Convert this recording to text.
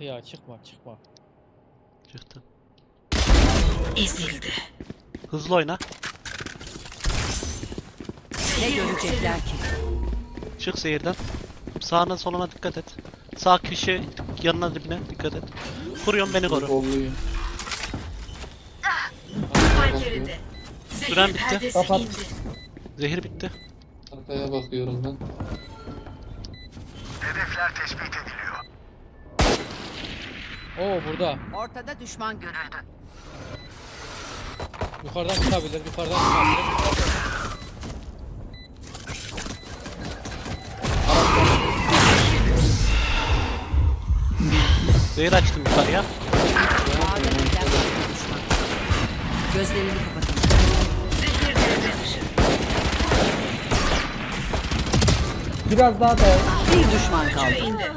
Ya çıkma çıkma. Çıktı. Ezildi. Hızlı oyna. Ne görecekler ki? Çık seyirden. Sağına soluna dikkat et. Sağ köşe yanına dibine dikkat et. Kuruyorum beni koru. Yerinde. Süren bitti. Kapat. Zehir bitti. Arkaya bakıyorum ben. Oo burada. Ortada düşman görüldü. Yukarıdan çıkabilir. Yukarıdan çıkabilir. Zehir açtım yukarıya. Ağda düşman. Gözlerini kapatın. Biraz daha dayan. Bir düşman kaldı.